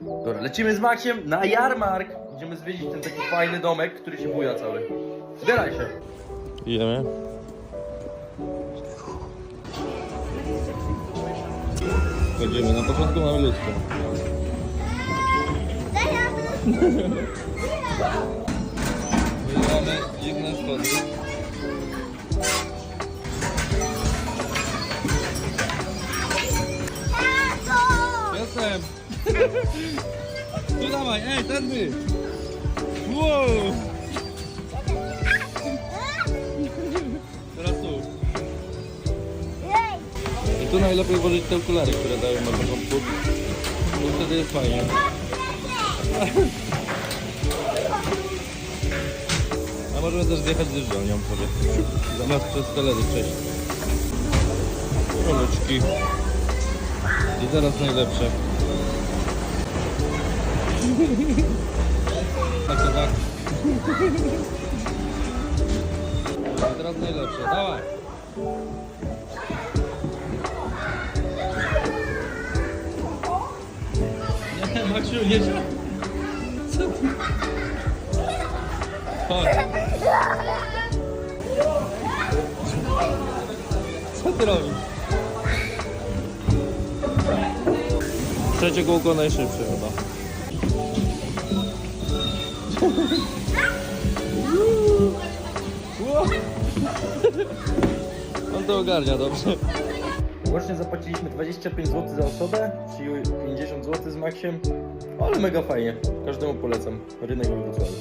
Dobra, lecimy z Maxiem na jarmark. Idziemy zwiedzić ten taki fajny domek, który się buja cały. Zbieraj się. Idziemy. Chodzimy. Na początku mamy ludzko. Mamy dziwne schody. Jestem! Tu dawaj, ej, tędy! Wow! Teraz tu. I tu najlepiej włożyć te okulary, które dają na początku. Bo wtedy jest fajnie. A możemy też zjechać dyżdżalnią sobie. Zamiast przez teledy przejść. Koleczki. I teraz najlepsze. Tak, tak. Teraz najlepsze. Dawaj. Nie, Maksiu, nie. Co ty? Chodź. Co ty robisz? Trzecie kółko najszybsze chyba. On to ogarnia dobrze. Łącznie zapłaciliśmy 25 zł za osobę, czyli 50 zł z Maxiem. Ale mega fajnie. Każdemu polecam. Rynek we Wrocławiu.